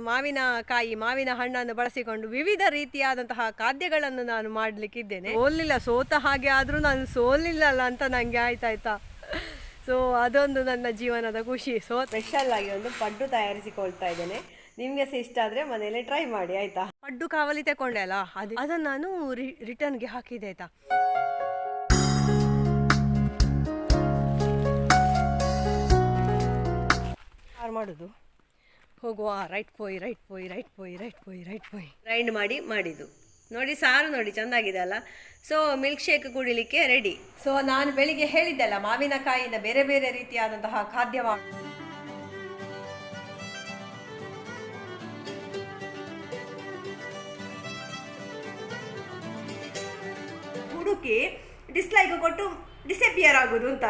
ಮಾವಿನಕಾಯಿ ಮಾವಿನ ಹಣ್ಣನ್ನು ಬಳಸಿಕೊಂಡು ವಿವಿಧ ರೀತಿಯಾದಂತಹ ಖಾದ್ಯಗಳನ್ನು ನಾನು ಮಾಡಲಿಕ್ಕಿದ್ದೇನೆ. ಸೋಲಿಲ್ಲ ಸೋತ ಹಾಗೆ ಆದರೂ ನಾನು ಸೋಲಿಲ್ಲಲ್ಲ ಅಂತ ನನಗೆ ಆಯ್ತಾಯ್ತಾ? ಸೊ ಅದೊಂದು ನನ್ನ ಜೀವನದ ಖುಷಿ. ಸೊ ಸ್ಪೆಷಲ್ ಆಗಿ ಒಂದು ಪಡ್ಡು ತಯಾರಿಸಿಕೊಳ್ತಾ ಇದ್ದೇನೆ. ನಿಮಗೆ ಸಹ ಇಷ್ಟ ಆದರೆ ಮನೆಯಲ್ಲೇ ಟ್ರೈ ಮಾಡಿ ಆಯ್ತಾ? ಪಡ್ಡು ಕಾವಲಿ ತಗೊಂಡೆ ಅಲ್ಲ? ಅದು ಅದನ್ನು ನಾನು ರಿಟರ್ನ್ಗೆ ಹಾಕಿದೆ ಆಯ್ತಾ? ಮಾಡೋದು? ಹೋಗುವ ರೈಟ್ ಪೋಯ್ ರೈಟ್ ಪೋಯ್ ರೈಟ್ ಪೋಯ್ ರೈಟ್ ಪೋಯ್ ರೈಟ್ ಪೋಯ್. ಗ್ರೈಂಡ್ ಮಾಡಿ ಮಾಡಿದ್ದು. ನೋಡಿ ಸಾರು ನೋಡಿ ಚೆಂದಾಗಿದೆ ಅಲ್ಲ? ಸೊ ಮಿಲ್ಕ್ ಶೇಕ್ ಕುಡಿಲಿಕ್ಕೆ ರೆಡಿ ಸೊ ನಾನು ಬೆಳಿಗ್ಗೆ ಹೇಳಿದ್ದೆಲ್ಲ ಮಾವಿನಕಾಯಿಯಿಂದ ಬೇರೆ ಬೇರೆ ರೀತಿಯಾದಂತಹ ಖಾದ್ಯವ ಹುಡುಕಿ ಡಿಸ್ಲೈಕ್ ಕೊಟ್ಟು ಡಿಸಪಿಯರ್ ಆಗೋದು ಅಂತ.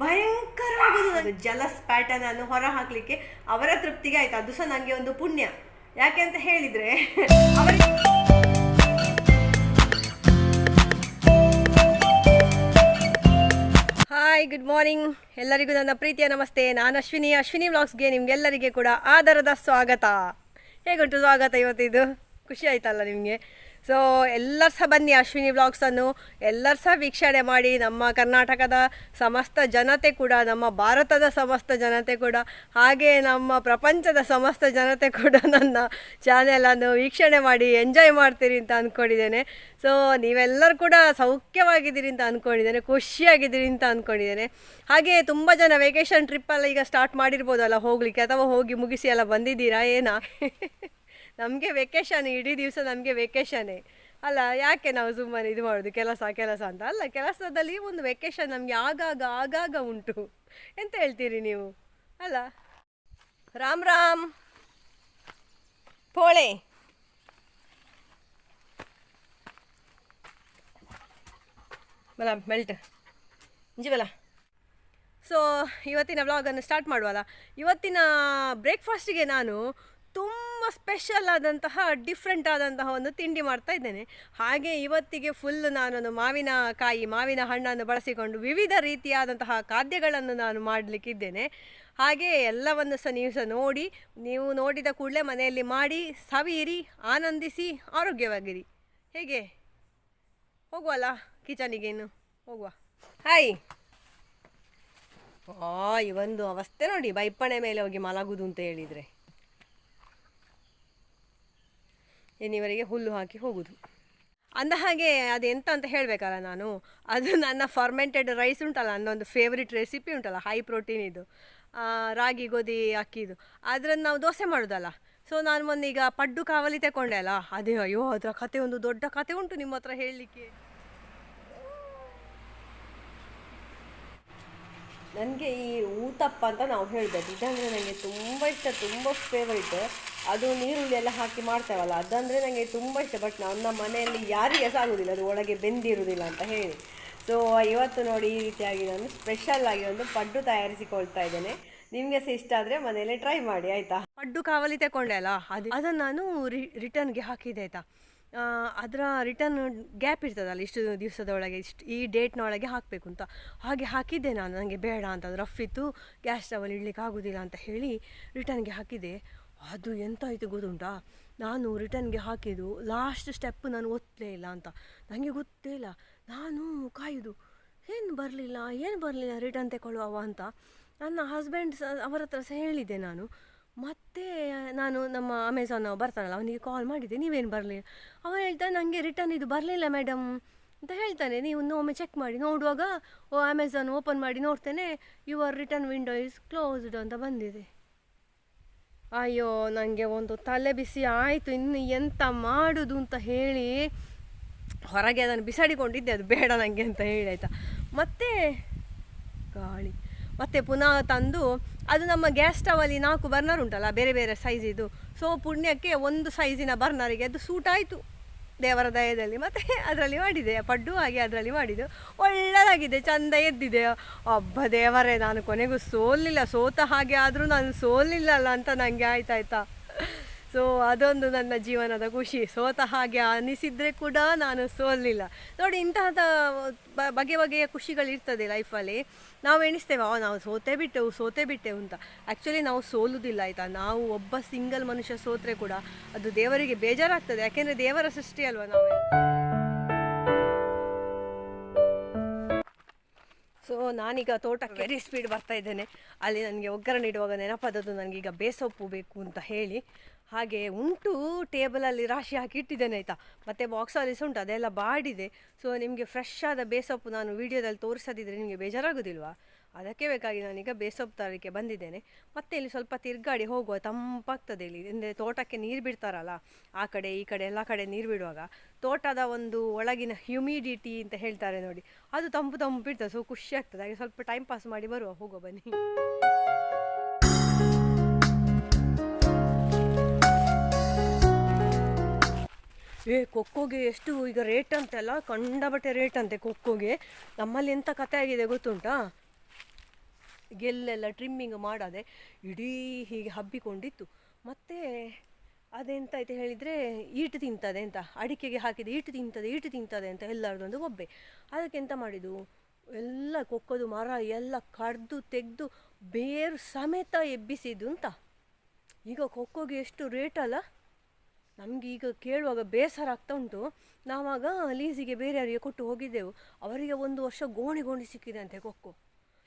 ಭಯಂಕರ ನನ್ನ ಜಲಸ್ ಪ್ಯಾಟರ್ನ್ ಅನ್ನು ಹೊರ ಹಾಕ್ಲಿಕ್ಕೆ ಅವರ ತೃಪ್ತಿಗೆ ಆಯ್ತು ಅದು ಸಹ ನನಗೆ ಒಂದು ಪುಣ್ಯ. ಯಾಕೆ ಅಂತ ಹೇಳಿದ್ರೆ ಹಾಯ್ ಗುಡ್ ಮಾರ್ನಿಂಗ್ ಎಲ್ಲರಿಗೂ ನನ್ನ ಪ್ರೀತಿಯ ನಮಸ್ತೆ. ನಾನು ಅಶ್ವಿನಿ. ಅಶ್ವಿನಿ ವ್ಲಾಗ್ಸ್ಗೆ ನಿಮ್ಗೆಲ್ಲರಿಗೆ ಕೂಡ ಆಧಾರದ ಸ್ವಾಗತ. ಹೇಗುಂಟು ಸ್ವಾಗತ ಇವತ್ತಿದು? ಖುಷಿ ಆಯ್ತಲ್ಲ ನಿಮಗೆ? ಸೊ ಎಲ್ಲರೂ ಸಹ ಬನ್ನಿ ಅಶ್ವಿನಿ ವ್ಲಾಗ್ಸನ್ನು ಎಲ್ಲರ ಸಹ ವೀಕ್ಷಣೆ ಮಾಡಿ. ನಮ್ಮ ಕರ್ನಾಟಕದ ಸಮಸ್ತ ಜನತೆ ಕೂಡ, ನಮ್ಮ ಭಾರತದ ಸಮಸ್ತ ಜನತೆ ಕೂಡ, ಹಾಗೆ ನಮ್ಮ ಪ್ರಪಂಚದ ಸಮಸ್ತ ಜನತೆ ಕೂಡ ನನ್ನ ಚಾನೆಲನ್ನು ವೀಕ್ಷಣೆ ಮಾಡಿ ಎಂಜಾಯ್ ಮಾಡ್ತೀರಿ ಅಂತ ಅಂದ್ಕೊಂಡಿದ್ದೇನೆ ಸೊ ನೀವೆಲ್ಲರೂ ಕೂಡ ಸೌಖ್ಯವಾಗಿದ್ದೀರಿ ಅಂತ ಅಂದ್ಕೊಂಡಿದ್ದೇನೆ ಖುಷಿಯಾಗಿದ್ದೀರಿ ಅಂತ ಅಂದ್ಕೊಂಡಿದ್ದೇನೆ ಹಾಗೆ ತುಂಬ ಜನ ವೆಕೇಷನ್ ಟ್ರಿಪ್ಪೆಲ್ಲ ಈಗ ಸ್ಟಾರ್ಟ್ ಮಾಡಿರ್ಬೋದಲ್ಲ ಹೋಗಲಿಕ್ಕೆ, ಅಥವಾ ಹೋಗಿ ಮುಗಿಸಿ ಎಲ್ಲ ಬಂದಿದ್ದೀರಾ, ಏನಾ? ನಮಗೆ ವೆಕೇಶನ್ ಇಡೀ ದಿವಸ ನಮಗೆ ವೆಕೇಶನೇ ಅಲ್ಲ, ಯಾಕೆ ನಾವು ಸುಮ್ಮನೆ ಇದು ಮಾಡೋದು? ಕೆಲಸ ಕೆಲಸ ಅಂತ. ಅಲ್ಲ, ಕೆಲಸದಲ್ಲಿ ಒಂದು ವೆಕೇಶನ್ ನಮಗೆ ಆಗಾಗ ಆಗಾಗ ಉಂಟು. ಎಂತ ಹೇಳ್ತೀರಿ ನೀವು? ಅಲ್ಲ. ರಾಮ್ ರಾಮ್. ಪೋಳೆ. ಬಲ ಮೆಲ್ಟ್ ಇಂಜಿಬಲ ಸೊ ಇವತ್ತಿನ ವ್ಲಾಗನ್ನು ಸ್ಟಾರ್ಟ್ ಮಾಡುವಲ್ಲ? ಇವತ್ತಿನ ಬ್ರೇಕ್ಫಾಸ್ಟಿಗೆ ನಾನು ತುಂಬ ಸ್ಪೆಷಲ್ ಆದಂತಹ ಡಿಫ್ರೆಂಟ್ ಆದಂತಹ ಒಂದು ತಿಂಡಿ ಮಾಡ್ತಾ ಇದ್ದೇನೆ. ಹಾಗೆ ಇವತ್ತಿಗೆ ಫುಲ್ ನಾನೊಂದು ಮಾವಿನಕಾಯಿ ಮಾವಿನ ಹಣ್ಣನ್ನು ಬಳಸಿಕೊಂಡು ವಿವಿಧ ರೀತಿಯಾದಂತಹ ಖಾದ್ಯಗಳನ್ನು ನಾನು ಮಾಡಲಿಕ್ಕಿದ್ದೇನೆ. ಹಾಗೆ ಎಲ್ಲವನ್ನು ಸಹ ನೀವು ಸಹ ನೋಡಿ, ನೀವು ನೋಡಿದ ಕೂಡಲೇ ಮನೆಯಲ್ಲಿ ಮಾಡಿ, ಸವಿಯಿರಿ, ಆನಂದಿಸಿ, ಆರೋಗ್ಯವಾಗಿರಿ. ಹೇಗೆ? ಹೋಗುವಲ್ಲ ಕಿಚನಿಗೇನು ಹೋಗುವ. ಹಾಯ್ ಆ ಒಂದು ಅವಸ್ಥೆ ನೋಡಿ, ಬೈಪಣೆ ಮೇಲೆ ಹೋಗಿ ಮಲಗುದು ಅಂತ ಹೇಳಿದರೆ. ಇನ್ನಿವರೆಗೆ ಹುಲ್ಲು ಹಾಕಿ ಹೋಗುದು. ಅಂದ ಹಾಗೆ ಅದೆಂತ ಅಂತ ಹೇಳಬೇಕಲ್ಲ ನಾನು? ಅದು ನನ್ನ ಫರ್ಮೆಂಟೆಡ್ ರೈಸ್ ಉಂಟಲ್ಲ, ನನ್ನೊಂದು ಫೇವ್ರೆಟ್ ರೆಸಿಪಿ ಉಂಟಲ್ಲ ಹೈ ಪ್ರೋಟೀನ್ ಇದು. ರಾಗಿ, ಗೋಧಿ ಅಕ್ಕಿದು ಅದ್ರನ್ನು ನಾವು ದೋಸೆ ಮಾಡೋದಲ್ಲ. ಸೊ ನಾನು ಮೊನ್ನೀಗ ಪಡ್ಡು ಕಾವಲಿ ತಗೊಂಡೆ ಅಲ್ಲ? ಅದೇ, ಅಯ್ಯೋ, ಅದರ ಕತೆ ಒಂದು ದೊಡ್ಡ ಕತೆ ಉಂಟು ನಿಮ್ಮ ಹತ್ರ ಹೇಳಲಿಕ್ಕೆ. ನನಗೆ ಈ ಊತಪ್ಪ ಅಂತ ನಾವು ಹೇಳಬೇಕು. ಇದಂದರೆ ನನಗೆ ತುಂಬ ಇಷ್ಟ, ತುಂಬ ಫೇವರಿಟ್ ಅದು ನೀರುಳ್ಳಿ ಎಲ್ಲ ಹಾಕಿ ಮಾಡ್ತೇವಲ್ಲ, ಅದಂದರೆ ನನಗೆ ತುಂಬ ಇಷ್ಟ ಬಟ್ ನನ್ನ ಮನೆಯಲ್ಲಿ ಯಾರಿಗೆ ಸಹ ಆಗೋದಿಲ್ಲ, ಅದು ಒಳಗೆ ಬೆಂದಿರುವುದಿಲ್ಲ ಅಂತ ಹೇಳಿ. ಸೊ ಇವತ್ತು ನೋಡಿ ಈ ರೀತಿಯಾಗಿ ನಾನು ಸ್ಪೆಷಲ್ ಆಗಿ ಒಂದು ಪಡ್ಡು ತಯಾರಿಸಿಕೊಳ್ತಾ ಇದ್ದೇನೆ. ನಿಮಗೆ ಸಹ ಇಷ್ಟ ಆದರೆ ಮನೆಯಲ್ಲೇ ಟ್ರೈ ಮಾಡಿ, ಆಯಿತಾ? ಪಡ್ಡು ಕಾವಲಿ ತಗೊಂಡೆ ಅಲ್ಲ, ಅದು, ಅದನ್ನು ನಾನು ರಿಟರ್ನ್ಗೆ ಹಾಕಿದೆ ಆಯಿತಾ? ಅದರ ರಿಟರ್ನ್ ಗ್ಯಾಪ್ ಇರ್ತದಲ್ಲ, ಇಷ್ಟು ದಿವಸದ ಒಳಗೆ, ಇಷ್ಟು ಈ ಡೇಟ್ನೊಳಗೆ ಹಾಕಬೇಕು ಅಂತ. ಹಾಗೆ ಹಾಕಿದ್ದೆ ನಾನು ನನಗೆ ಬೇಡ ಅಂತ ರಫ್ ಇತ್ತು ಗ್ಯಾಸ್ ಸ್ಟವಲ್ಲಿ ಇಡ್ಲಿಕ್ಕೆ ಆಗೋದಿಲ್ಲ ಅಂತ ಹೇಳಿ ರಿಟರ್ನ್ಗೆ ಹಾಕಿದೆ ಅದು ಎಂತ ಆಯಿತು ಗೊತ್ತುಂಟಾ? ನಾನು ರಿಟರ್ನ್ಗೆ ಹಾಕಿದ್ದು ಲಾಸ್ಟ್ ಸ್ಟೆಪ್ ನಾನು ಒತ್ತಲೇ ಇಲ್ಲ ಅಂತ. ನನಗೆ ಗೊತ್ತೇ ಇಲ್ಲ. ನಾನು ಕಾಯುದು, ಏನು ಬರಲಿಲ್ಲ? ಏನು ಬರಲಿಲ್ಲ ರಿಟರ್ನ್ ತಗೊಳ್ಳುವ ಅಂತ? ನನ್ನ ಹಸ್ಬೆಂಡ್ ಸ, ಅವರ ಹತ್ರ ಸಹ ಹೇಳಿದ್ದೆ ನಾನು. ಮತ್ತೆ ನಾನು ನಮ್ಮ ಅಮೆಝಾನ್ ಬರ್ತಾನಲ್ಲ, ಅವನಿಗೆ ಕಾಲ್ ಮಾಡಿದ್ದೆ, ನೀವೇನು ಬರಲಿಲ್ಲ? ಅವನು ಹೇಳ್ತಾ ನನಗೆ ರಿಟರ್ನ್ ಇದು ಬರಲಿಲ್ಲ ಮೇಡಮ್ ಅಂತ ಹೇಳ್ತಾನೆ. ನೀವು ಒಮ್ಮೆ ಚೆಕ್ ಮಾಡಿ. ನೋಡುವಾಗ, ಓ ಅಮೆಝಾನ್ ಓಪನ್ ಮಾಡಿ ನೋಡ್ತೇನೆ. Your return window is closed ಅಂತ ಬಂದಿದೆ. ಅಯ್ಯೋ ನನಗೆ ಒಂದು ತಲೆ ಬಿಸಿ ಆಯಿತು, ಇನ್ನು ಎಂತ ಮಾಡುದು ಅಂತ ಹೇಳಿ ಹೊರಗೆ ಅದನ್ನು ಬಿಸಾಡಿಕೊಂಡಿದ್ದೆ. ಅದು ಬೇಡ ನನಗೆ ಅಂತ ಹೇಳಿ, ಆಯಿತಾ? ಮತ್ತೆ ಗಾಳಿ. ಮತ್ತೆ ಪುನಃ ತಂದು, ಅದು ನಮ್ಮ ಗ್ಯಾಸ್ ಸ್ಟವಲ್ಲಿ ನಾಲ್ಕು ಬರ್ನರ್ ಉಂಟಲ್ಲ, ಬೇರೆ ಬೇರೆ ಸೈಜಿದು ಸೊ ಪುಣ್ಯಕ್ಕೆ ಒಂದು ಸೈಜಿನ ಬರ್ನರಿಗೆ ಅದು ಸೂಟ್ ಆಯಿತು. ದೇವರ ದಯದಲ್ಲಿ ಮತ್ತೆ ಅದರಲ್ಲಿ ಮಾಡಿದೆ, ಪಡ್ಡು ಹಾಗೆ ಅದರಲ್ಲಿ ಮಾಡಿದ್ದು ಒಳ್ಳೆಯದಾಗಿದೆ ಚಂದ ಎದ್ದಿದೆ. ಒಬ್ಬ ದೇವರೇ, ನಾನು ಕೊನೆಗೂ ಸೋಲಿಲ್ಲ, ಸೋತ ಹಾಗೆ ಆದರೂ ನಾನು ಸೋಲಿಲ್ಲಲ್ಲ ಅಂತ ನನಗೆ ಆಯ್ತಾಯ್ತಾ? ಸೊ ಅದೊಂದು ನನ್ನ ಜೀವನದ ಖುಷಿ. ಸೋತ ಹಾಗೆ ಅನಿಸಿದ್ರೆ ಕೂಡ ನಾನು ಸೋಲಿಲ್ಲ ನೋಡಿ, ಇಂತಹದ ಬಗೆ ಬಗೆಯ ಖುಷಿಗಳಿರ್ತದೆ ಲೈಫಲ್ಲಿ ನಾವು ಎಣಿಸ್ತೇವೆ, ಆ, ನಾವು ಸೋತೆ ಬಿಟ್ಟೆವು ಸೋತೆ ಬಿಟ್ಟೆವು ಅಂತ. ಆ್ಯಕ್ಚುಲಿ ನಾವು ಸೋಲುವುದಿಲ್ಲ, ಆಯಿತಾ? ನಾವು ಒಬ್ಬ ಸಿಂಗಲ್ ಮನುಷ್ಯ ಸೋತ್ರೆ ಕೂಡ ಅದು ದೇವರಿಗೆ ಬೇಜಾರಾಗ್ತದೆ. ಯಾಕೆಂದರೆ ದೇವರ ಸೃಷ್ಟಿ ಅಲ್ವಾ ನಾವು? ಸೊ ನಾನೀಗ ತೋಟಕ್ಕೆ ವೆರಿ ಸ್ಪೀಡ್ ಬರ್ತಾ ಇದ್ದೇನೆ. ಅಲ್ಲಿ ನನಗೆ ಒಗ್ಗರಣೆ ಇಡುವಾಗ ನೆನಪಾದದ್ದು, ನನಗೀಗ ಬೇಸೊಪ್ಪು ಬೇಕು ಅಂತ ಹೇಳಿ. ಹಾಗೆ ಉಂಟು ಟೇಬಲಲ್ಲಿ ರಾಶಿ ಹಾಕಿ ಇಟ್ಟಿದ್ದೇನೆ ಆಯಿತಾ. ಮತ್ತು ಬಾಕ್ಸಲ್ಲಿ ಸಹ ಉಂಟು, ಅದೆಲ್ಲ ಬಾಡಿದೆ. ಸೊ ನಿಮಗೆ ಫ್ರೆಶ್ ಆದ ಬೇಸೊಪ್ಪು ನಾನು ವೀಡಿಯೋದಲ್ಲಿ ತೋರಿಸದಿದ್ರೆ ನಿಮಗೆ ಬೇಜಾರಾಗೋದಿಲ್ವಾ? ಅದಕ್ಕೆ ಬೇಕಾಗಿ ನಾನೀಗ ಬೇಸೊಪ್ಪು ತರಲಿಕ್ಕೆ ಬಂದಿದ್ದೇನೆ. ಮತ್ತೆ ಇಲ್ಲಿ ಸ್ವಲ್ಪ ತಿರ್ಗಾಡಿ ಹೋಗುವ ತಂಪಾಗ್ತದೆ ಇಲ್ಲಿ. ಅಂದರೆ ತೋಟಕ್ಕೆ ನೀರು ಬಿಡ್ತಾರಲ್ಲ, ಆ ಕಡೆ ಈ ಕಡೆ ಎಲ್ಲ ಕಡೆ ನೀರು ಬಿಡುವಾಗ. ತೋಟದ ಒಂದು ಒಳಗಿನ ಹ್ಯುಮಿಡಿಟಿ ಅಂತ ಹೇಳ್ತಾರೆ ನೋಡಿ. ಅದು ತಂಪು ತಂಪು ಬಿಡ್ತದೆ ಸೊ ಖುಷಿ ಆಗ್ತದೆ. ಹಾಗೆ ಸ್ವಲ್ಪ ಟೈಮ್ ಪಾಸ್ ಮಾಡಿ ಬರುವ, ಹೋಗುವ ಬನ್ನಿ. ಏ, ಕೊಕ್ಕೋಗೆ ಎಷ್ಟು ಈಗ ರೇಟ್ ಅಂತೆಲ್ಲ? ಕಂಡಬಟ್ಟೆ ರೇಟ್ ಅಂತೆ ಕೊಕ್ಕೋಗೆ. ನಮ್ಮಲ್ಲಿ ಎಂಥ ಕತೆ ಆಗಿದೆ ಗೊತ್ತುಂಟಾ? ಗೆಲ್ಲೆಲ್ಲ ಟ್ರಿಮ್ಮಿಂಗ್ ಮಾಡದೆ ಇಡೀ ಹೀಗೆ ಹಬ್ಬಿಕೊಂಡಿತ್ತು. ಮತ್ತು ಅದೆಂತಾಯ್ತು ಹೇಳಿದರೆ, ಈಟು ತಿಂತದೆ ಅಂತ ಅಡಿಕೆಗೆ ಹಾಕಿದ ಈಟು ತಿಂತದೆ ಈಟು ತಿಂತದೆ ಅಂತ ಎಲ್ಲರದೊಂದು ಒಬ್ಬೆ. ಅದಕ್ಕೆ ಎಂತ ಮಾಡಿದ್ದು? ಎಲ್ಲ ಕೊಕ್ಕೋದು ಮರ ಎಲ್ಲ ಕಡ್ದು ತೆಗೆದು ಬೇರು ಸಮೇತ ಎಬ್ಬಿಸಿದ್ದು ಅಂತ. ಈಗ ಕೊಕ್ಕೋಗೆ ಎಷ್ಟು ರೇಟ್ ಅಲ್ಲ? ನಮಗೆ ಈಗ ಕೇಳುವಾಗ ಬೇಸರ ಆಗ್ತಾ ಉಂಟು. ನಾವಾಗ ಲೀಸಿಗೆ ಬೇರೆಯವರಿಗೆ ಕೊಟ್ಟು ಹೋಗಿದ್ದೆವು. ಅವರಿಗೆ ಒಂದು ವರ್ಷ ಗೋಣಿ ಗೋಣಿ ಸಿಕ್ಕಿದೆ ಅಂತೆ ಕೊಕ್ಕೋ.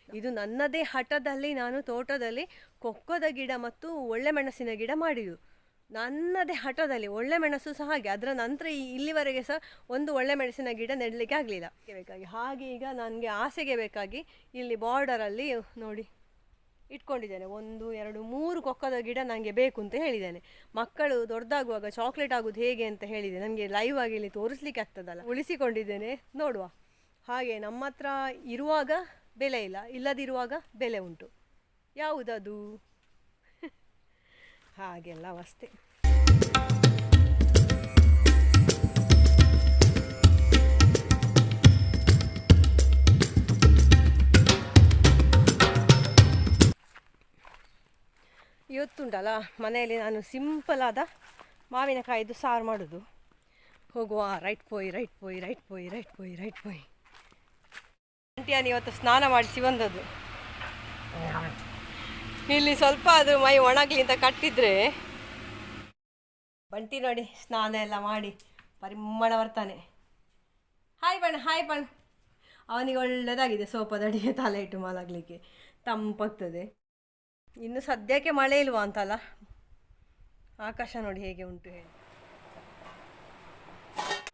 ಇದು ನನ್ನದೇ ಹಠದಲ್ಲಿ, ನಾನು ತೋಟದಲ್ಲಿ ಕೊಕ್ಕದ ಗಿಡ ಮತ್ತು ಒಳ್ಳೆ ಮೆಣಸಿನ ಗಿಡ ಮಾಡಿದ್ದು. ನನ್ನದೇ ಹಠದಲ್ಲಿ ಒಳ್ಳೆ ಮೆಣಸು ಸಹ ಹಾಗೆ. ಅದರ ನಂತರ ಇಲ್ಲಿವರೆಗೆ ಸಹ ಒಂದು ಒಳ್ಳೆ ಮೆಣಸಿನ ಗಿಡ ನೆಡಲಿಕ್ಕೆ ಆಗಲಿಲ್ಲ. ಬೇಕಾಗಿ ಹಾಗೆ ಈಗ ನನಗೆ ಆಸೆಗೆ ಬೇಕಾಗಿ ಇಲ್ಲಿ ಬಾರ್ಡರಲ್ಲಿ ನೋಡಿ. ಇಟ್ಕೊಂಡಿದ್ದೇನೆ. ಒಂದು, ಎರಡು, ಮೂರು ಕೊಕ್ಕದ ಗಿಡ ನನಗೆ ಬೇಕು ಅಂತ ಹೇಳಿದ್ದೇನೆ. ಮಕ್ಕಳು ದೊಡ್ಡದಾಗುವಾಗ ಚಾಕ್ಲೇಟ್ ಆಗೋದು ಹೇಗೆ ಅಂತ ಹೇಳಿದೆ. ನನಗೆ ಲೈವ್ ಆಗಿ ಇಲ್ಲಿ ತೋರಿಸ್ಲಿಕ್ಕೆ ಆಗ್ತದಲ್ಲ. ಉಳಿಸಿಕೊಂಡಿದ್ದೇನೆ. ನೋಡುವ. ಹಾಗೆ ನಮ್ಮ ಹತ್ರ ಇರುವಾಗ ಬೆಲೆ ಇಲ್ಲ. ಇಲ್ಲದಿರುವಾಗ ಬೆಲೆ ಉಂಟು. ಯಾವುದದು? ಹಾಗೆಲ್ಲ ಅವಸ್ಥೆ. ಇವತ್ತುಂಟಲ್ಲ, ಮನೆಯಲ್ಲಿ ನಾನು ಸಿಂಪಲ್ ಆದ ಮಾವಿನಕಾಯಿದು ಸಾರು ಮಾಡೋದು. ಹೋಗುವ ರೈಟ್ ಪೋಯ್ ರೈಟ್ ಪೋಯ್ ರೈಟ್ ಪೋಯ್ ರೈಟ್ ಪೋಯ್ ರೈಟ್ ಪೋಯ್ ಆಂಟಿಯನ್ನು ಇವತ್ತು ಸ್ನಾನ ಮಾಡಿಸಿ ಬಂದದ್ದು. ಇಲ್ಲಿ ಸ್ವಲ್ಪ ಅದು ಮೈ ಒಣಗಲಿ ಅಂತ ಕಟ್ಟಿದ್ರೆ ಬಂಟಿ ನೋಡಿ, ಸ್ನಾನ ಎಲ್ಲ ಮಾಡಿ ಪರಿಮಳ ಬರ್ತಾನೆ. ಹಾಯ್ ಬಣ್ಣ ಹಾಯ್ ಬಣ್ಣ. ಅವನಿಗೆ ಒಳ್ಳೆಯದಾಗಿದೆ ಸೋಪದಡಿಗೆ ತಲೆ ಇಟ್ಟು ಮಲಗಲಿಕ್ಕೆ. ತಂಪಾಗ್ತದೆ. ಇನ್ನು ಸದ್ಯಕ್ಕೆ ಮಳೆ ಇಲ್ವಾ ಅಂತಲ್ಲ? ಆಕಾಶ ನೋಡಿ ಹೇಗೆ ಉಂಟು ಹೇಳಿ.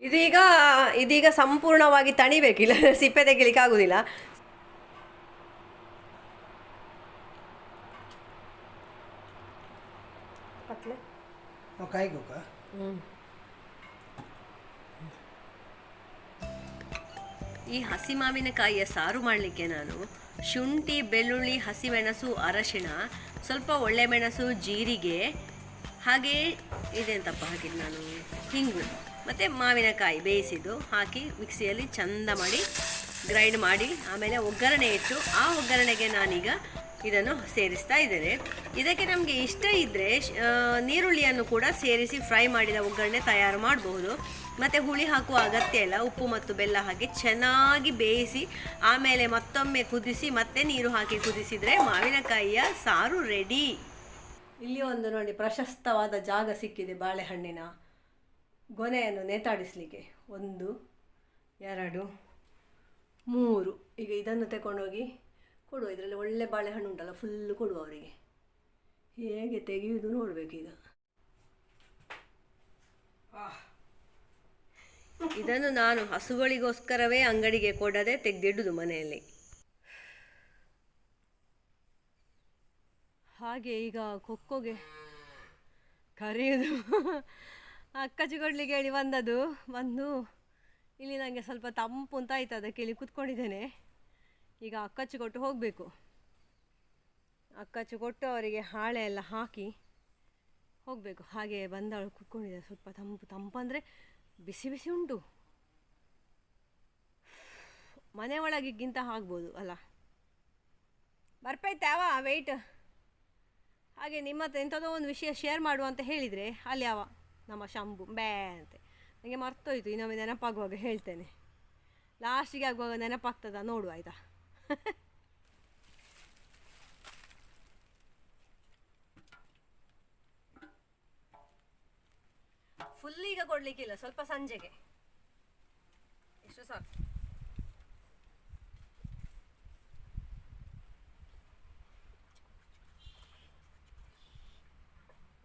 ಇದೀಗ ಇದೀಗ ಸಂಪೂರ್ಣವಾಗಿ ತಣಿಬೇಕಿಲ್ಲ ಸಿಪ್ಪೆ ತೆಗಿಲಿಕ್ಕೆ ಆಗುದಿಲ್ಲ. ಈ ಹಸಿ ಮಾವಿನಕಾಯಿಯ ಸಾರು ಮಾಡಲಿಕ್ಕೆ ನಾನು ಶುಂಠಿ, ಬೆಳ್ಳುಳ್ಳಿ, ಹಸಿಮೆಣಸು, ಅರಶಿಣ, ಸ್ವಲ್ಪ ಒಳ್ಳೆ ಮೆಣಸು, ಜೀರಿಗೆ, ಹಾಗೆ ಇದೆಂತಪ್ಪ ಹಾಕಿದ್ದು ನಾನು ಹಿಂಗು ಮತ್ತು ಮಾವಿನಕಾಯಿ ಬೇಯಿಸಿದ್ದು, ಹಾಕಿ ಮಿಕ್ಸಿಯಲ್ಲಿ ಚಂದ ಮಾಡಿ ಗ್ರೈಂಡ್ ಮಾಡಿ, ಆಮೇಲೆ ಒಗ್ಗರಣೆ ಇಟ್ಟು, ಆ ಒಗ್ಗರಣೆಗೆ ನಾನೀಗ ಇದನ್ನು ಸೇರಿಸ್ತಾ ಇದ್ದೇನೆ. ಇದಕ್ಕೆ ನಮಗೆ ಇಷ್ಟ ಇದ್ದರೆ ನೀರುಳ್ಳಿಯನ್ನು ಕೂಡ ಸೇರಿಸಿ ಫ್ರೈ ಮಾಡಿದ ಒಗ್ಗರಣೆ ತಯಾರು ಮಾಡಬಹುದು. ಮತ್ತು ಹುಳಿ ಹಾಕುವ ಅಗತ್ಯ ಇಲ್ಲ. ಉಪ್ಪು ಮತ್ತು ಬೆಲ್ಲ ಹಾಕಿ ಚೆನ್ನಾಗಿ ಬೇಯಿಸಿ, ಆಮೇಲೆ ಮತ್ತೊಮ್ಮೆ ಕುದಿಸಿ, ಮತ್ತೆ ನೀರು ಹಾಕಿ ಕುದಿಸಿದರೆ ಮಾವಿನಕಾಯಿಯ ಸಾರು ರೆಡಿ ಇಲ್ಲಿ ಒಂದು ನೋಡಿ, ಪ್ರಶಸ್ತವಾದ ಜಾಗ ಸಿಕ್ಕಿದೆ ಬಾಳೆಹಣ್ಣಿನ. ಗೊನೆಯನ್ನು ನೇತಾಡಿಸಲಿಕ್ಕೆ. ಒಂದು, ಎರಡು, ಮೂರು. ಈಗ ಇದನ್ನು ತಗೊಂಡೋಗಿ ಕೊಡುವ. ಇದರಲ್ಲಿ ಒಳ್ಳೆ ಬಾಳೆಹಣ್ಣು ಉಂಟಲ್ಲ ಫುಲ್ಲು ಕೊಡುವ ಅವರಿಗೆ. ಹೇಗೆ ತೆಗೆಯುವುದು ನೋಡಬೇಕೀಗ ಇದನ್ನು ನಾನು ಹಸುಗಳಿಗೋಸ್ಕರವೇ ಅಂಗಡಿಗೆ ಕೊಡದೆ ತೆಗೆದಿಡುದು ಮನೆಯಲ್ಲಿ. ಹಾಗೆ ಈಗ ಕೊಕ್ಕೋಗೆ ಕರೆಯೋದು. ಅಕ್ಕ ಕೊಡ್ಲಿಕ್ಕೆ ಹೇಳಿ ಬಂದದ್ದು. ಬಂದು ಇಲ್ಲಿ ನನಗೆ ಸ್ವಲ್ಪ ತಂಪು ಅಂತ ಆಯ್ತು, ಅದಕ್ಕೆ ಇಲ್ಲಿ ಕೂತ್ಕೊಂಡಿದ್ದೇನೆ. ಈಗ ಅಕ್ಕಚ್ಚು ಕೊಟ್ಟು ಹೋಗಬೇಕು. ಅಕ್ಕಚ್ಚು ಕೊಟ್ಟು ಅವರಿಗೆ ಹಾಳೆ ಎಲ್ಲ ಹಾಕಿ ಹೋಗಬೇಕು. ಹಾಗೆ ಬಂದವಳು ಕೂತ್ಕೊಂಡಿದ್ದೆ ಸ್ವಲ್ಪ ತಂಪು ತಂಪಂದರೆ ಬಿಸಿ ಬಿಸಿ ಉಂಟು. ಮನೆ ಒಳಗಿಗಿಂತ ಆಗ್ಬೋದು, ಅಲ್ಲ? ಬರ್ಪೈತಾವ ವೆಯ್ಟ್ ಹಾಗೆ ನಿಮ್ಮ ಹತ್ರ ಎಂಥದೋ ಒಂದು ವಿಷಯ ಶೇರ್ ಮಾಡುವ ಅಂತ ಹೇಳಿದರೆ ಅಲ್ಲಿ ಯಾವ? ನಮ್ಮ ಶಂಭು. ಬ್ಯಾ ಅಂತೆ. ನನಗೆ ಮರ್ತೋಯ್ತು, ಇನ್ನೊಮ್ಮೆ ನೆನಪಾಗುವಾಗ ಹೇಳ್ತೇನೆ. ಲಾಸ್ಟಿಗೆ ಆಗುವಾಗ ನೆನಪಾಗ್ತದ? ನೋಡು ಆಯಿತಾ? ಫುಲ್ ಈಗ ಕೊಡ್ಲಿಕ್ಕಿಲ್ಲ ಸ್ವಲ್ಪ ಸಂಜೆಗೆ. ಎಷ್ಟು ಸಾಕು.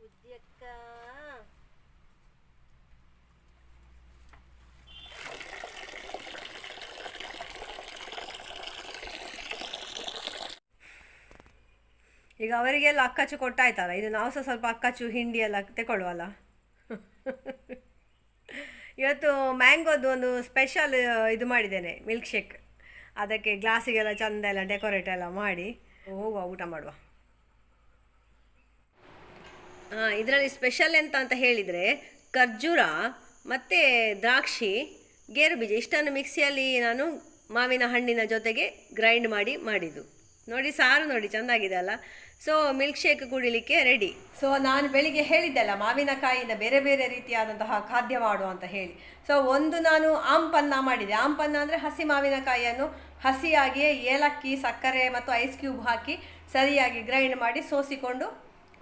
ಉದ್ಯಕ್ಕ. ಈಗ ಅವರಿಗೆಲ್ಲ ಅಕ್ಕಚ್ಚು ಕೊಟ್ಟಾಯ್ತಲ್ಲ, ಇದು ನಾವು ಸಹ ಸ್ವಲ್ಪ ಅಕ್ಕಚ್ಚು ಹಿಂಡಿ ಎಲ್ಲ ತೆಗೊಳ್ಳುವಲ್ಲ ಇವತ್ತು ಮ್ಯಾಂಗೋದು ಒಂದು ಸ್ಪೆಷಲ್ ಇದು ಮಾಡಿದ್ದೇನೆ ಮಿಲ್ಕ್ ಶೇಕ್ ಅದಕ್ಕೆ ಗ್ಲಾಸಿಗೆಲ್ಲ ಚಂದ ಎಲ್ಲ ಡೆಕೋರೇಟ್ ಎಲ್ಲ ಮಾಡಿ ಹೋಗುವ, ಊಟ ಮಾಡುವ. ಇದರಲ್ಲಿ ಸ್ಪೆಷಲ್ ಎಂತ ಅಂತ ಹೇಳಿದರೆ ಖರ್ಜೂರ ಮತ್ತು ದ್ರಾಕ್ಷಿ ಗೇರು ಬೀಜ ಇಷ್ಟನ್ನು ಮಿಕ್ಸಿಯಲ್ಲಿ ನಾನು ಮಾವಿನ ಹಣ್ಣಿನ ಜೊತೆಗೆ ಗ್ರೈಂಡ್ ಮಾಡಿ ಮಾಡಿದ್ದು. ನೋಡಿ ಸಾರು ನೋಡಿ, ಚೆಂದಾಗಿದೆ ಅಲ್ಲ? ಸೊ ಮಿಲ್ಕ್ ಶೇಕ್ ಕುಡಿಲಿಕ್ಕೆ ರೆಡಿ ಸೊ ನಾನು ಬೆಳಿಗ್ಗೆ ಹೇಳಿದ್ದೆಲ್ಲ, ಮಾವಿನಕಾಯಿಯಿಂದ ಬೇರೆ ಬೇರೆ ರೀತಿಯಾದಂತಹ ಖಾದ್ಯ ಮಾಡು ಅಂತ ಹೇಳಿ. ಸೊ ಒಂದು ನಾನು ಆಂಪನ್ನ ಮಾಡಿದೆ. ಆಂಪನ್ನ ಅಂದರೆ ಹಸಿ ಮಾವಿನಕಾಯಿಯನ್ನು ಹಸಿಯಾಗಿಯೇ ಏಲಕ್ಕಿ, ಸಕ್ಕರೆ ಮತ್ತು ಐಸ್ ಕ್ಯೂಬ್ ಹಾಕಿ ಸರಿಯಾಗಿ ಗ್ರೈಂಡ್ ಮಾಡಿ ಸೋಸಿಕೊಂಡು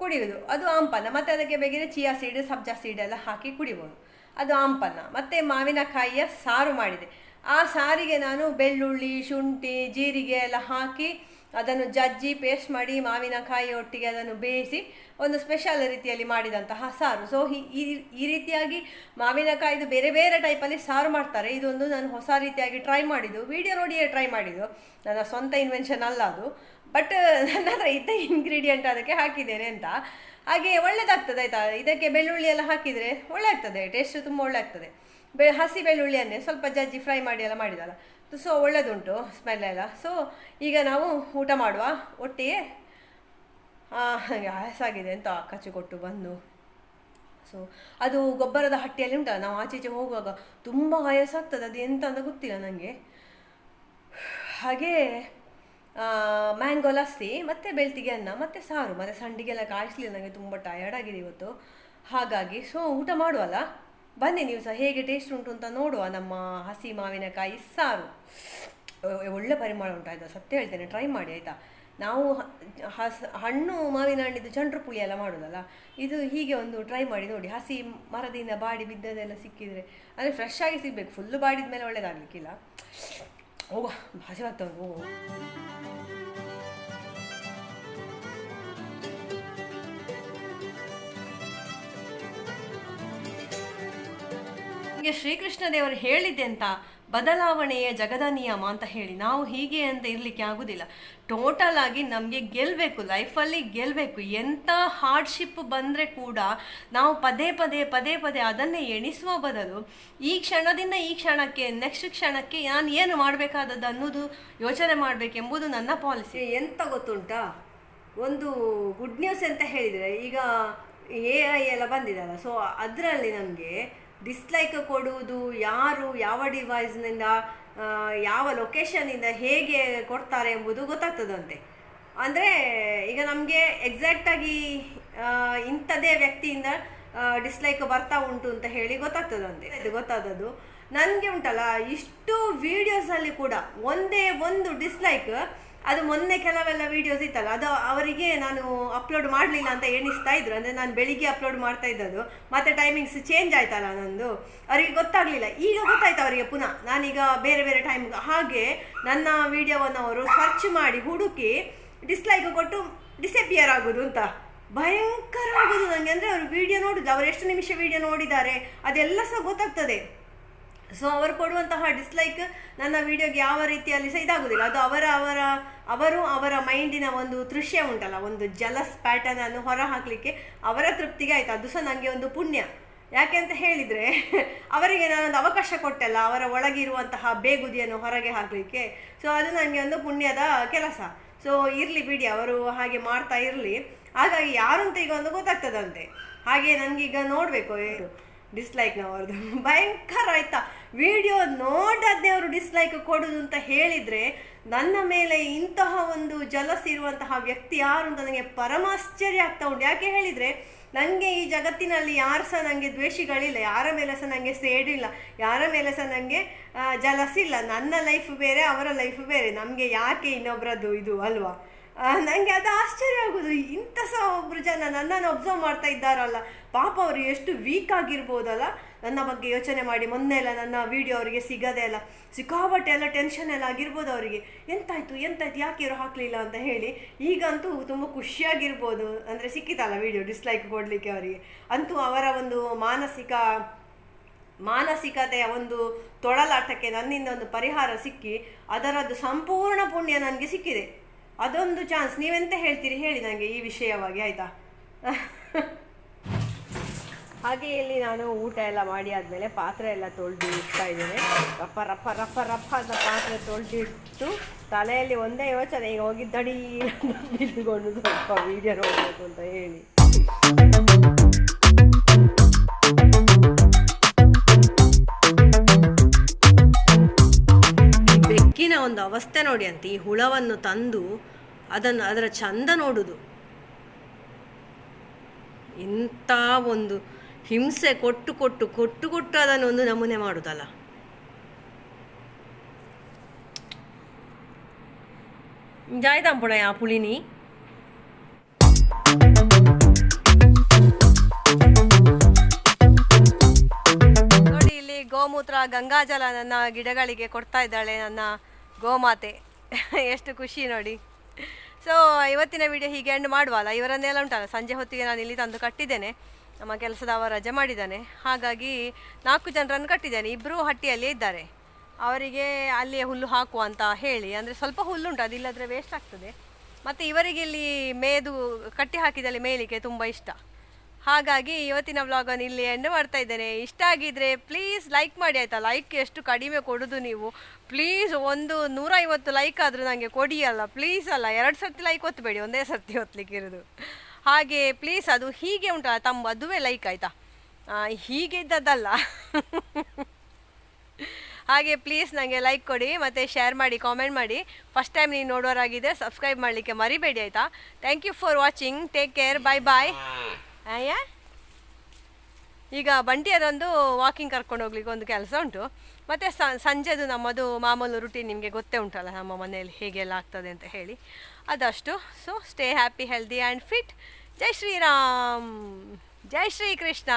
ಕುಡಿಯುವುದು. ಅದು ಆಂಪನ್ನ ಮತ್ತು ಅದಕ್ಕೆ ಬೇಕಿದ್ರೆ ಚಿಯಾ ಸೀಡ್ ಸಬ್ಜಾ ಸೀಡ್ ಎಲ್ಲ ಹಾಕಿ ಕುಡಿಬೋದು. ಅದು ಆಂಪನ್ನ ಮತ್ತು ಮಾವಿನಕಾಯಿಯ ಸಾರು ಮಾಡಿದೆ. ಆ ಸಾರಿಗೆ ನಾನು ಬೆಳ್ಳುಳ್ಳಿ, ಶುಂಠಿ, ಜೀರಿಗೆ ಎಲ್ಲ ಹಾಕಿ ಅದನ್ನು ಜಜ್ಜಿ ಪೇಸ್ಟ್ ಮಾಡಿ ಮಾವಿನಕಾಯಿ ಒಟ್ಟಿಗೆ ಅದನ್ನು ಬೇಯಿಸಿ ಒಂದು ಸ್ಪೆಷಲ್ ರೀತಿಯಲ್ಲಿ ಮಾಡಿದಂತಹ ಸಾರು. ಸೊ ಈ ಈ ರೀತಿಯಾಗಿ ಮಾವಿನಕಾಯಿದು ಬೇರೆ ಬೇರೆ ಟೈಪಲ್ಲಿ ಸಾರು ಮಾಡ್ತಾರೆ. ಇದೊಂದು ನಾನು ಹೊಸ ರೀತಿಯಾಗಿ ಟ್ರೈ ಮಾಡಿದ್ದು. ವಿಡಿಯೋ ನೋಡಿಯೇ ಟ್ರೈ ಮಾಡಿದ್ದು. ನನ್ನ ಸ್ವಂತ ಇನ್ವೆನ್ಷನ್ ಅಲ್ಲ ಅದು. ಬಟ್ ನನ್ನ ಹತ್ರ ಇದ್ದ ಇಂಗ್ರೀಡಿಯೆಂಟ್ ಅದಕ್ಕೆ ಹಾಕಿದ್ದೇನೆ ಅಂತ. ಹಾಗೆ ಒಳ್ಳೆಯದಾಗ್ತದೆ ಆಯಿತಾ? ಇದಕ್ಕೆ ಬೆಳ್ಳುಳ್ಳಿ ಎಲ್ಲ ಹಾಕಿದರೆ ಒಳ್ಳೆ ಆಗ್ತದೆ ಟೇಸ್ಟ್ ತುಂಬ ಒಳ್ಳೆ ಆಗ್ತದೆ ಬೆ, ಹಸಿ ಬೆಳ್ಳುಳ್ಳಿಯನ್ನೇ ಸ್ವಲ್ಪ ಜಜ್ಜಿ ಫ್ರೈ ಮಾಡಿ ಎಲ್ಲ ಮಾಡಿದಲ್ಲ. ಸೊ ಒಳ್ಳೆಯದುಂಟು ಸ್ಮೆಲ್ ಎಲ್ಲ. ಸೊ ಈಗ ನಾವು ಊಟ ಮಾಡುವ. ಒಟ್ಟಿಗೆ ಹಾಗೆ ಆಯಾಸಾಗಿದೆ ಅಂತ ಕಚ್ಚಿ ಕೊಟ್ಟು ಬಂದು. ಸೊ ಅದು ಗೊಬ್ಬರದ ಹಟ್ಟಿಯಲ್ಲಿ ಉಂಟಲ್ಲ, ನಾವು ಆಚೆ ಈಚೆ ಹೋಗುವಾಗ ತುಂಬ ಆಯಾಸ ಆಗ್ತದೆ. ಅದು ಎಂತ ಅಂತ ಗೊತ್ತಿಲ್ಲ ನನಗೆ ಹಾಗೆ ಮ್ಯಾಂಗೋ ಲಸ್ಸಿ ಮತ್ತು ಬೆಳ್ತಿಗೆ ಅನ್ನ, ಮತ್ತು ಸಾರು. ಮತ್ತು ಸಂಡಿಗೆಲ್ಲ ಕಾಯಿಸ್ಲಿಲ್ಲ ನನಗೆ ತುಂಬ ಟಯರ್ಡ್ ಆಗಿದೆ ಇವತ್ತು. ಹಾಗಾಗಿ ಸೊ ಊಟ ಮಾಡುವಲ್ಲ? ಬನ್ನಿ ನೀವು ಸಹ, ಹೇಗೆ ಟೇಸ್ಟ್ ಉಂಟು ಅಂತ ನೋಡುವ ನಮ್ಮ ಹಸಿ ಮಾವಿನಕಾಯಿ ಸಾರು. ಒಳ್ಳೆ ಪರಿಮಳ ಉಂಟಾಯ್ತು, ಸತ್ಯ ಹೇಳ್ತೇನೆ. ಟ್ರೈ ಮಾಡಿ, ಆಯಿತಾ? ನಾವು ಹಸ, ಹಣ್ಣು, ಮಾವಿನ ಹಣ್ಣಿದ್ದು ಚಂಡ್ರು ಪುಳಿ ಎಲ್ಲ ಮಾಡೋದಲ್ಲ? ಇದು ಹೀಗೆ ಒಂದು ಟ್ರೈ ಮಾಡಿ ನೋಡಿ. ಹಸಿ ಮರದಿಂದ ಬಾಡಿ ಬಿದ್ದದೆಲ್ಲ ಸಿಕ್ಕಿದರೆ, ಅಂದರೆ ಫ್ರೆಶ್ ಆಗಿ ಸಿಗಬೇಕು. ಫುಲ್ಲು ಬಾಡಿದ ಮೇಲೆ ಒಳ್ಳೇದಾಗಲಿಕ್ಕಿಲ್ಲ 다시 ಭಾಷೆ 오고 ಶ್ರೀಕೃಷ್ಣ ದೇವರು ಹೇಳಿದ್ದೆ ಅಂತ. ಬದಲಾವಣೆಯ ಜಗದ ನಿಯಮ ಅಂತ ಹೇಳಿ ನಾವು ಹೀಗೆ ಅಂತ ಇರಲಿಕ್ಕೆ ಆಗುದಿಲ್ಲ. ಟೋಟಲ್ ಆಗಿ ನಮಗೆ ಗೆಲ್ಲಬೇಕು ಲೈಫಲ್ಲಿ ಗೆಲ್ಲಬೇಕು ಎಂಥ ಹಾರ್ಡ್ಶಿಪ್ ಬಂದರೆ ಕೂಡ ನಾವು ಪದೇ ಪದೇ ಪದೇ ಪದೇ ಅದನ್ನೇ ಎಣಿಸುವ ಬದಲು ಈ ಕ್ಷಣದಿಂದ ಈ ಕ್ಷಣಕ್ಕೆ ನೆಕ್ಸ್ಟ್ ಕ್ಷಣಕ್ಕೆ ನಾನು ಏನು ಮಾಡಬೇಕಾದದ್ದು ಅನ್ನೋದು ಯೋಚನೆ ಮಾಡಬೇಕೆಂಬುದು ನನ್ನ ಪಾಲಿಸಿ ಎಂತ ಗೊತ್ತುಂಟಾ? ಒಂದು ಗುಡ್ ನ್ಯೂಸ್ ಅಂತ ಹೇಳಿದರೆ ಈಗ ಎ ಐ ಎಲ್ಲ ಬಂದಿದಲ್ಲ ಸೊ ಅದರಲ್ಲಿ ನಮಗೆ ಡಿಸ್ಲೈಕ್ ಕೊಡುವುದು, ಯಾರು, ಯಾವ ಡಿವೈಸ್ನಿಂದ ಯಾವ ಲೊಕೇಶನಿಂದ ಹೇಗೆ ಕೊಡ್ತಾರೆ ಎಂಬುದು ಗೊತ್ತಾಗ್ತದಂತೆ. ಅಂದರೆ, ಈಗ ನಮಗೆ ಎಕ್ಸಾಕ್ಟಾಗಿ ಇಂಥದೇ ವ್ಯಕ್ತಿಯಿಂದ ಡಿಸ್ಲೈಕ್ ಬರ್ತಾ ಉಂಟು ಅಂತ ಹೇಳಿ ಗೊತ್ತಾಗ್ತದಂತೆ. ಇದು ಗೊತ್ತಾದದ್ದು. ನನಗೆ ಉಂಟಲ್ಲ, ಇಷ್ಟು ವೀಡಿಯೋಸಲ್ಲಿ ಕೂಡ ಒಂದೇ ಒಂದು ಡಿಸ್ಲೈಕ್ ಅದು ಮೊನ್ನೆ ಕೆಲವೆಲ್ಲ ವೀಡಿಯೋಸ್ ಇತ್ತಲ್ಲ, ಅದು ಅವರಿಗೆ ನಾನು ಅಪ್ಲೋಡ್ ಮಾಡಲಿಲ್ಲ ಅಂತ ಎಣಿಸ್ತಾ ಇದ್ರು. ಅಂದರೆ ನಾನು ಬೆಳಿಗ್ಗೆ ಅಪ್ಲೋಡ್ ಮಾಡ್ತಾ ಇದ್ದದ್ದು, ಮತ್ತೆ ಟೈಮಿಂಗ್ಸ್ ಚೇಂಜ್ ಆಯ್ತಲ್ಲ ನಂದು. ಅವರಿಗೆ ಗೊತ್ತಾಗಲಿಲ್ಲ. ಈಗ ಗೊತ್ತಾಯ್ತು ಅವರಿಗೆ ಪುನಃ. ನಾನೀಗ ಬೇರೆ ಬೇರೆ ಟೈಮ್ ಹಾಗೆ ನನ್ನ ವೀಡಿಯೋವನ್ನು ಅವರು ಸರ್ಚ್ ಮಾಡಿ ಹುಡುಕಿ ಡಿಸ್ಲೈಕ್ ಕೊಟ್ಟು ಡಿಸಪಿಯರ್ ಆಗೋದು ಅಂತ. ಭಯಂಕರ ಆಗೋದು ನನಗೆ ಅಂದರೆ ಅವರು ವೀಡಿಯೋ ನೋಡಿದ್ರು ಅವರು ಎಷ್ಟು ನಿಮಿಷ ವೀಡಿಯೋ ನೋಡಿದ್ದಾರೆ ಅದೆಲ್ಲ ಸಹ ಗೊತ್ತಾಗ್ತದೆ. ಸೊ ಅವರು ಕೊಡುವಂತಹ ಡಿಸ್ಲೈಕ್ ನನ್ನ ವಿಡಿಯೋಗೆ ಯಾವ ರೀತಿಯಲ್ಲಿ ಸಹ ಇದಾಗುವುದಿಲ್ಲ ಅದು ಅವರ ಅವರ, ಅವರು ಅವರ ಮೈಂಡಿನ ಒಂದು ದೃಶ್ಯ ಉಂಟಲ್ಲ, ಒಂದು ಜಲಸ್ ಪ್ಯಾಟರ್ನ್ ಅನ್ನು ಹೊರ ಹಾಕಲಿಕ್ಕೆ ಅವರ ತೃಪ್ತಿಗೆ ಆಯಿತು. ಅದು ಸಹ ನನಗೆ ಒಂದು ಪುಣ್ಯ. ಯಾಕೆ ಅಂತ ಹೇಳಿದರೆ, ಅವರಿಗೆ ನಾನೊಂದು ಅವಕಾಶ ಕೊಟ್ಟಲ್ಲ, ಅವರ ಒಳಗಿರುವಂತಹ ಬೇಗುದಿಯನ್ನು ಹೊರಗೆ ಹಾಕಲಿಕ್ಕೆ. ಸೊ ಅದು ನನಗೆ ಒಂದು ಪುಣ್ಯದ ಕೆಲಸ. ಸೊ ಇರಲಿ ಬಿಡಿ, ಅವರು ಹಾಗೆ ಮಾಡ್ತಾ ಇರಲಿ. ಹಾಗಾಗಿ ಯಾರು ಅಂತ ಈಗ ಒಂದು ಗೊತ್ತಾಗ್ತದಂತೆ. ಹಾಗೆ ನನಗೀಗ ನೋಡಬೇಕು. ಡಿಸ್ಲೈಕ್ನವ್ರದ್ದು ಭಯಂಕರ ಆಯ್ತಾ. ವಿಡಿಯೋ ನೋಡದೇ ಅವರು ಡಿಸ್ಲೈಕ್ ಕೊಡೋದು ಅಂತ ಹೇಳಿದರೆ ನನ್ನ ಮೇಲೆ ಇಂತಹ ಒಂದು ಜಲಸ್ ಇರುವಂತಹ ವ್ಯಕ್ತಿ ಯಾರು ಅಂತ ನನಗೆ ಪರಮಾಶ್ಚರ್ಯ ಆಗ್ತಾ ಉಂಟು. ಯಾಕೆ ಹೇಳಿದರೆ ನನಗೆ ಈ ಜಗತ್ತಿನಲ್ಲಿ ಯಾರು ಸಹ ನನಗೆ ದ್ವೇಷಿಗಳಿಲ್ಲ, ಯಾರ ಮೇಲೆ ಸಹ ನನಗೆ ಸೇಡಿಲ್ಲ ಯಾರ ಮೇಲೆ ಸಹ ನನಗೆ ಜಲಸಿಲ್ಲ ನನ್ನ ಲೈಫ್ ಬೇರೆ, ಅವರ ಲೈಫ್ ಬೇರೆ. ನಮಗೆ ಯಾಕೆ ಇನ್ನೊಬ್ಬರದ್ದು ಇದು ಅಲ್ವಾ? ನನಗೆ ಅದು ಆಶ್ಚರ್ಯ ಆಗೋದು. ಇಂಥ ಸಹ ಒಬ್ಬರು ಜನ ನನ್ನನ್ನು ಒಬ್ಸರ್ವ್ ಮಾಡ್ತಾ ಇದ್ದಾರಲ್ಲ. ಪಾಪ ಅವರು ಎಷ್ಟು ವೀಕ್ ಆಗಿರ್ಬೋದಲ್ಲ? ನನ್ನ ಬಗ್ಗೆ ಯೋಚನೆ ಮಾಡಿ, ಮೊನ್ನೆ ಎಲ್ಲ ನನ್ನ ವಿಡಿಯೋ ಅವರಿಗೆ ಸಿಗದೇ ಇಲ್ಲ. ಸಿಕ್ಕಾಬಟ್ಟೆ ಎಲ್ಲ ಟೆನ್ಷನ್ ಎಲ್ಲ ಆಗಿರ್ಬೋದು ಅವರಿಗೆ. ಎಂತಾಯ್ತು ಎಂತಾಯ್ತು, ಯಾಕೆ ಇವರು ಹಾಕಲಿಲ್ಲ ಅಂತ ಹೇಳಿ. ಈಗಂತೂ ತುಂಬ ಖುಷಿಯಾಗಿರ್ಬೋದು. ಅಂದರೆ ಸಿಕ್ಕಿತಲ್ಲ ವಿಡಿಯೋ ಡಿಸ್ಲೈಕ್ ಕೊಡಲಿಕ್ಕೆ ಅವರಿಗೆ. ಅಂತೂ ಅವರ ಒಂದು ಮಾನಸಿಕ, ಮಾನಸಿಕತೆಯ ಒಂದು ತೊಳಲಾಟಕ್ಕೆ ನನ್ನಿಂದ ಒಂದು ಪರಿಹಾರ ಸಿಕ್ಕಿ, ಅದರದ್ದು ಸಂಪೂರ್ಣ ಪುಣ್ಯ ನನಗೆ ಸಿಕ್ಕಿದೆ. ಅದೊಂದು ಚಾನ್ಸ್ ನೀವೆಂತ ಹೇಳ್ತೀರಿ? ಹೇಳಿ ನನಗೆ ಈ ವಿಷಯವಾಗಿ, ಆಯ್ತಾ? ಹಾಗೆ ಇಲ್ಲಿ ನಾನು ಊಟ ಎಲ್ಲ ಮಾಡಿ ಆದಮೇಲೆ ಪಾತ್ರೆ ಎಲ್ಲ ತೊಳೆದು ಇಡ್ತಾ ಇದ್ದೇನೆ. ರಪ್ಪ ರಪ್ಪ ರಪ್ಪ ರಪ್ಪ ಅಂತ ಪಾತ್ರೆ ತೊಳೆದಿಟ್ಟು ತಲೆಯಲ್ಲಿ ಒಂದೇ ಯೋಚನೆ, ಈಗ ಹೋಗಿ ದಡಿ ಅಂತ ಬಿದ್ದುಕೊಂಡು ಸ್ವಲ್ಪ ವೀಡಿಯೋ ನೋಡಬೇಕು ಅಂತ ಹೇಳಿ. ಬೆಕ್ಕಿನ ಒಂದು ಅವಸ್ಥೆ ನೋಡಿ ಅಂತ ಈ ಹುಳವನ್ನು ತಂದು ಅದನ್ನು ಅದರ ಚಂದ ನೋಡುದು. ಇಂಥ ಒಂದು ಹಿಂಸೆ ಕೊಟ್ಟು ಕೊಟ್ಟು ಕೊಟ್ಟು ಕೊಟ್ಟು ಅದನ್ನು ಒಂದು ನಮೂನೆ ಮಾಡುದಲ್ಲ. ಜಾಯ್ದಾಂಪುಣ ಆ ಪುಳಿನಿ. ಇಲ್ಲಿ ಗೋಮೂತ್ರ ಗಂಗಾಜಲ ನನ್ನ ಗಿಡಗಳಿಗೆ ಕೊಡ್ತಾ ಇದ್ದಾಳೆ ನನ್ನ ಗೋಮಾತೆ. ಎಷ್ಟು ಖುಷಿ ನೋಡಿ. ಸೊ ಇವತ್ತಿನ ವಿಡಿಯೋ ಹೀಗೆ ಎಂಡ್ ಮಾಡುವಲ್ಲ? ಇವರನ್ನೆಲ್ಲ ಉಂಟಲ್ಲ? ಸಂಜೆ ಹೊತ್ತಿಗೆ ನಾನು ಇಲ್ಲಿ ತಂದು ಕಟ್ಟಿದ್ದೇನೆ. ನಮ್ಮ ಕೆಲಸದವ ರಜೆ ಮಾಡಿದ್ದಾನೆ. ಹಾಗಾಗಿ ನಾಲ್ಕು ಜನರನ್ನು ಕಟ್ಟಿದ್ದೇನೆ. ಇಬ್ಬರು ಹಟ್ಟಿಯಲ್ಲೇ ಇದ್ದಾರೆ. ಅವರಿಗೆ ಅಲ್ಲಿಯೇ ಹುಲ್ಲು ಹಾಕುವ ಅಂತ ಹೇಳಿ. ಅಂದರೆ ಸ್ವಲ್ಪ ಹುಲ್ಲುಂಟು ಅದಿಲ್ಲದ್ರೆ ವೇಸ್ಟ್ ಆಗ್ತದೆ. ಮತ್ತು ಇವರಿಗೆ ಇಲ್ಲಿ ಮೇದು, ಕಟ್ಟಿ ಹಾಕಿದಲ್ಲಿ ಮೇಲಿಗೆ ತುಂಬ ಇಷ್ಟ. ಹಾಗಾಗಿ ಇವತ್ತಿನ ವ್ಲಾಗನ್ನು ಇಲ್ಲಿ ಎಂಡ್ ಮಾಡ್ತಾ ಇದ್ದೇನೆ. ಇಷ್ಟ ಆಗಿದ್ರೆ ಪ್ಲೀಸ್ ಲೈಕ್ ಮಾಡಿ ಆಯಿತಾ? ಲೈಕ್ ಎಷ್ಟು ಕಡಿಮೆ ಕೊಡೋದು ನೀವು? ಪ್ಲೀಸ್ ಒಂದು ನೂರೈವತ್ತು ಲೈಕ್ ಆದರೂ ನನಗೆ ಕೊಡಿ ಅಲ್ಲ. ಪ್ಲೀಸ್ ಅಲ್ಲ, ಎರಡು ಸರ್ತಿ ಲೈಕ್ ಒತ್ತಬೇಡಿ ಒಂದೇ ಸರ್ತಿ ಒತ್ತಲಿಕ್ಕೆ ಇರೋದು. ಹಾಗೆ ಪ್ಲೀಸ್ ಅದು ಹೀಗೆ ಉಂಟಲ್ಲ, ತಮ್ಮ ಅದುವೇ ಲೈಕ್ ಆಯಿತಾ? ಹೀಗೆ ಇದ್ದದ್ದಲ್ಲ. ಹಾಗೆ ಪ್ಲೀಸ್ ನನಗೆ ಲೈಕ್ ಕೊಡಿ, ಮತ್ತು ಶೇರ್ ಮಾಡಿ ಕಾಮೆಂಟ್ ಮಾಡಿ. ಫಸ್ಟ್ ಟೈಮ್ ನೀವು ನೋಡೋರಾಗಿದೆ ಸಬ್ಸ್ಕ್ರೈಬ್ ಮಾಡಲಿಕ್ಕೆ ಮರಿಬೇಡಿ ಆಯಿತಾ? Thank you for watching take care bye bye ಆಯ್ಯ ಈಗ ಬಂಟಿಯರೊಂದು ವಾಕಿಂಗ್ ಕರ್ಕೊಂಡು ಹೋಗ್ಲಿಕ್ಕೆ ಒಂದು ಕೆಲಸ ಉಂಟು. ಮತ್ತು ಸಂಜೆದು ನಮ್ಮದು ಮಾಮೂಲು ರುಟೀನ್ ನಿಮಗೆ ಗೊತ್ತೇ ಉಂಟಲ್ಲ, ನಮ್ಮ ಮನೆಯಲ್ಲಿ ಹೇಗೆಲ್ಲ ಆಗ್ತದೆ ಅಂತ ಹೇಳಿ. ಅದಷ್ಟು. So stay happy healthy and fit ಜೈ ಶ್ರೀರಾಮ್. ಜೈ ಶ್ರೀ ಕೃಷ್ಣ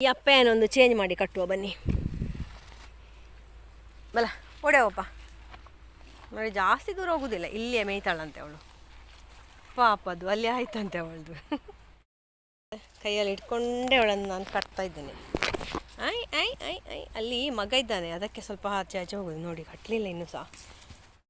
ಈ ಅಪ್ಪೆಯನ್ನೊಂದು ಚೇಂಜ್ ಮಾಡಿ ಕಟ್ಟುವ ಬನ್ನಿ. ಬಲ ಒಡೆವಪ್ಪ ಜಾಸ್ತಿ ದೂರ ಹೋಗುದಿಲ್ಲ, ಇಲ್ಲಿಯೇ ಮೇಯ್ತಾಳಂತೆ ಅವಳು. ಪಾಪದು ಅಲ್ಲಿ ಆಯ್ತಂತೆ ಅವಳದು. ಕೈಯಲ್ಲಿ ಇಟ್ಕೊಂಡೇ ಅವಳನ್ನು ನಾನು ಕಟ್ತಾ ಇದ್ದೇನೆ. ಆಯ್ ಆಯ್ ಆಯ್ ಆಯ್. ಅಲ್ಲಿ ಮಗ ಇದ್ದಾನೆ. ಅದಕ್ಕೆ ಸ್ವಲ್ಪ ಆಚೆ ಆಚೆ ಹೋಗೋದು. ನೋಡಿ ಕಟ್ಟಲಿಲ್ಲ ಇನ್ನೂ ಸಹ